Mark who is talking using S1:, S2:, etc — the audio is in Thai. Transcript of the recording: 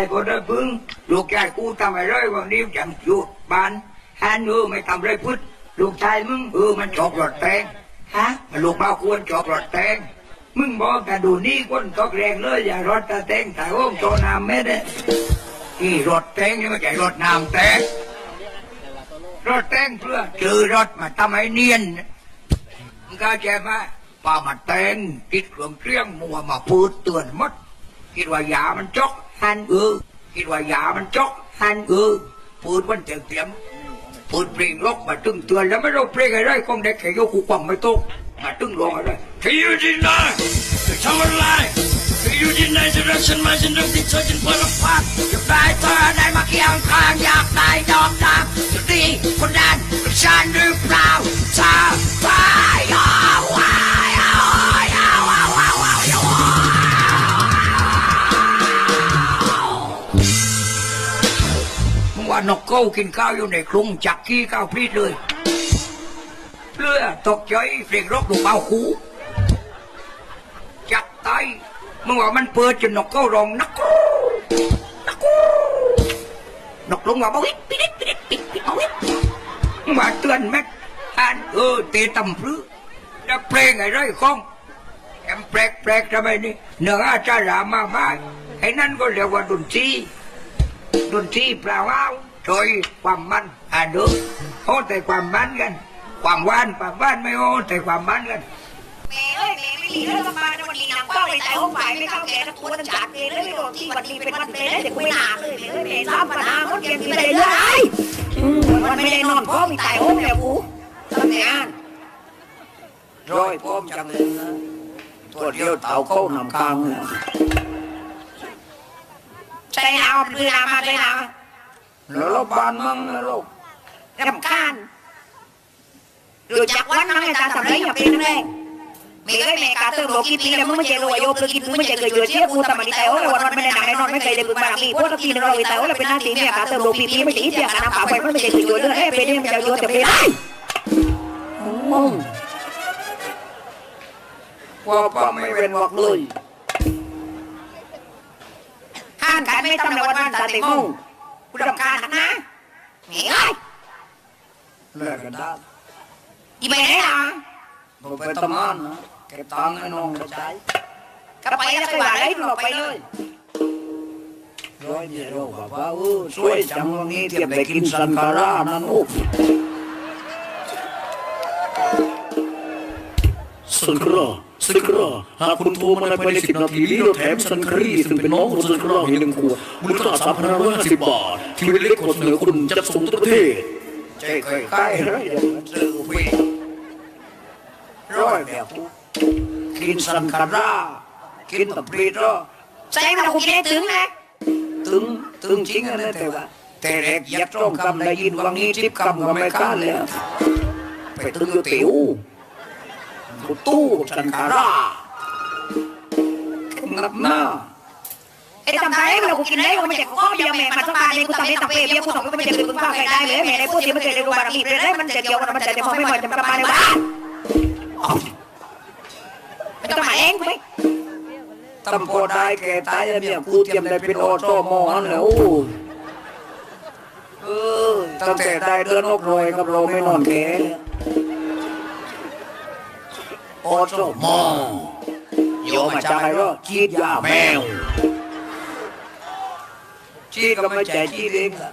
S1: ไอ้คนได้พึ่งลูกชายกูทำอะไรวันนี้จังอยู่บ้านฮันเออไม่ทำไรพุทธลูกชายมึงเออมันจอกหลอดแตงฮะมันลูกบ้าควรจอกหลอดแตงมึงบอกกันดูนี่คนตอกแรงเลยอย่ารถตาแตงแต่โอ้มโตน้ำไม่ได้อีรถแตงนี่ไม่ใช่รถน้ำแตงรถแตงเพื่อเจอรถมาทำให้เนียนมึงเข้าใจไหมป่ามาแตงคิดเครื่องเครื่องมัวมาพูดเตือนหมดคิดว่ายามันจก หันเออคิดว่ายามันจกหันเออพูดมันเต็มเต็มพูดเพลงลกมาตึงเตือนแล้วไม่รู้เพลงอะไรคงเด็กแค่ยกหูกว่างไม่ตกมาตึงลงอะไรที่อยู่ที่ไหนจะทำอะไรที่อยู่ที่ไหนจะรักฉันไหมาฉันรักที่เธอฉันเปิดละพัดอยากไนกเก้ากินข้าวอยู่ในคลุงจักขี้ข้าวพรีดเลยเพื่อตกใจเสียงรกดูเบาคูจักไตมึงว่ามันเปิดจนนกเก้าร้องนักกูนักกูนกลงว่าบ่วิดปิดปิดปิดปิดบ่วิดมึงว่าเตือนแม็กอันเออเตะตำพรื้จะเพลงไอ้ไรของแอมแปลกแปลกทำไมนี่เนื้ออาจารย์รามาบ้านไอ้นั่นก็เรียกว่าดนตรีดนตรีแปลว่า โดยความมันอ่าดูโอ้แต่ความมันกัน ความหวานความหวานไม่โอ้แต่ความมันกัน
S2: แม่เอ้ยแม่ไม่หลีแล้วมาในวันนี้นางเป้าในใจห้องฝ่ายไม่เข้าแก่ตะกูตั้งจากเลยเลยไม่รู้ที่วันนี้เป็นวันเตะเด็กไม่หนาเลยแม่เอ้ยแม่ซ้ำปัญหาหมดเกมที่ไม่ได้เลยมันไม่ได้นอนเพราะมีตายห้องแล้วกูทำงาน
S1: ร้อยป้อมจังเลยนะตัวเดียวเต่าเข้านำกลางเลย
S2: ใจเอาเรือมาใจเอา
S1: แล้วเราบานมั่งนะลูก
S2: รำคาญรู้จักวันมั้งอาจารย์สำเร็จอย่าเป็นแรงแม่เอ้ยแม่กาเติมโลกิปีแล้วมึงไม่เจรวยโยบเลยกินมึงไม่เจเคยเจอเชี่ยกูแต่มันดีใจโอ้แล้ววันวันไม่ได้หนังได้นอนไม่เคยได้บึงบารมีพวกตะกี้นเราไปแต่โอ้แล้วเป็นหน้าที่เนี่ยกาเติมโลปีปีไม่ดีเสียการน้ำป่าไฟมันไม่เคยเคยเจอเรื่องเอ้เป็นนี่มันจะโยนแต่เป็นได้
S1: มึงว่าป้าไม่เป็นวักเลย
S2: ห้านขายไม่ต้องในวันวันสาติโมงกูรำคาญนักนะแหม เอ้ย
S1: เลิกกันได้
S2: อีเมย์ไหนล่ะ
S1: ผมไปทำงานนะเก็บตังค์ให้น้องกระจาย
S2: ก็ไปแล้วไปว่าอะไรดูออกไปเลย
S1: ร้อยเนี่ยเราบอกว่าเออช่วยจังวันนี้เทียบได้กินสันคารานั่นโอ้
S3: สันคราสันคราหากคุณโทรมาในภายในสิบนาทีนี้เราแถมสันครีซึ่งเป็นน้องของสันคราอีกหนึ่งขวดมูลค่าสามพันห้าร้อยห้าสิบบาท ที่เป็นเล็กขอเสนอคุณจัดส่งทั่วประเทศ
S1: ใจเคยใกล้เลยอย่างนั้นซื้อพี่ร้อยแบบกูกินสันคารากินตับปรีดอะ
S2: ใส่มากูกินได้ถึงนะ
S1: ตึงตึงจริงอะนะแต่ว่า แต่แรกยัดร่องคำได้ยินวังนี้ทิพคำก็ไม่กล้าแล้วไปตึงอยู่ติ๋ว กูตู้สันคารางับหน้า
S2: ไอ้ทำไมเรากูกินได้กูไม่ใช่ข้อเดียวแม่มันต้องการเลยกูทำได้ตังเปียกูต้องไม่ใช่กูข้าวใครได้เลยแม่ในพวกที่ไม่เคยได้รู้บารมีเลยมันจะเกี่ยวกับมันจะจะพอไม่หมดจะกลับมาในบ้านไม่ต้องมาเองกูไม่
S1: ตำโพได้แก่ตายแล้วเนี่ยกูเตรียมได้เป็นออโต้มอนั่นแหละโอ้ยเออตั้งแต่ได้เดือนอกรวยกับเราไม่นอนแก่ โอโต้มองโยมาจากไหนก็คิดยาแมวจีดก็ไม่ใจจีดเองล่ะ